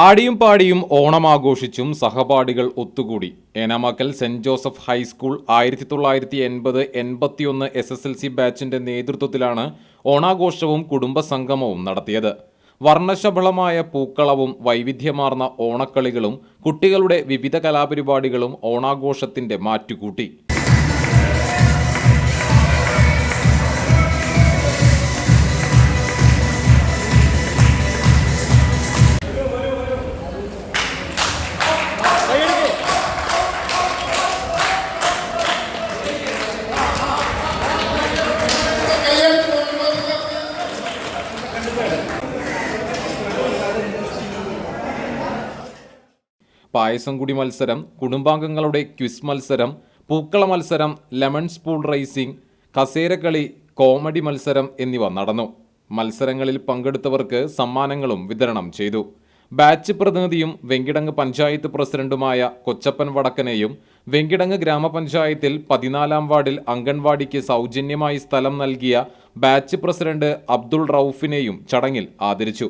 ആടിയും പാടിയും ഓണം ആഘോഷിച്ചും സഹപാഠികൾ ഒത്തുകൂടി. Enamakkal saint Joseph high school ആയിരത്തി തൊള്ളായിരത്തി എൺപത് എൺപത്തിയൊന്ന് എസ് എസ് എൽ സി ബാച്ചിന്റെ നേതൃത്വത്തിലാണ് ഓണാഘോഷവും കുടുംബസംഗമവും നടത്തിയത്. വർണശബളമായ പൂക്കളവും വൈവിധ്യമാർന്ന ഓണക്കളികളും കുട്ടികളുടെ വിവിധ കലാപരിപാടികളും ഓണാഘോഷത്തിന്റെ മാറ്റുകൂട്ടി. പായസം കുടി മത്സരം കുടുംബാംഗങ്ങളുടെ ക്വിസ് മത്സരം പൂക്കള മത്സരം ലെമൺ സ്പൂൺ റേസിംഗ് കസേരക്കളി കോമഡി മത്സരം എന്നിവ നടന്നു. മത്സരങ്ങളിൽ പങ്കെടുത്തവർക്ക് സമ്മാനങ്ങളും വിതരണം ചെയ്തു. ബാച്ച് പ്രതിനിധിയും വെങ്കിടങ്ങ് പഞ്ചായത്ത് പ്രസിഡന്റുമായ കൊച്ചപ്പൻ വടക്കനെയും വെങ്കിടങ്ങ് ഗ്രാമപഞ്ചായത്തിൽ പതിനാലാം വാർഡിൽ അംഗൻവാടിക്ക് സൗജന്യമായി സ്ഥലം നൽകിയ ബാച്ച് പ്രസിഡന്റ് അബ്ദുൾ റൌഫിനെയും ചടങ്ങിൽ ആദരിച്ചു.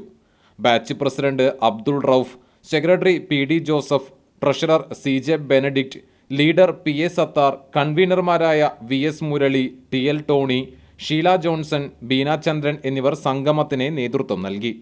Batch president Abdul Rauf secretary P D Joseph treasurer C J Benedict leader P A Sathar കൺവീനർമാരായ V S Murali T L Tony Sheela Johnson Beena Chandran എന്നിവർ സംഗമത്തിന് നേതൃത്വം നൽകി.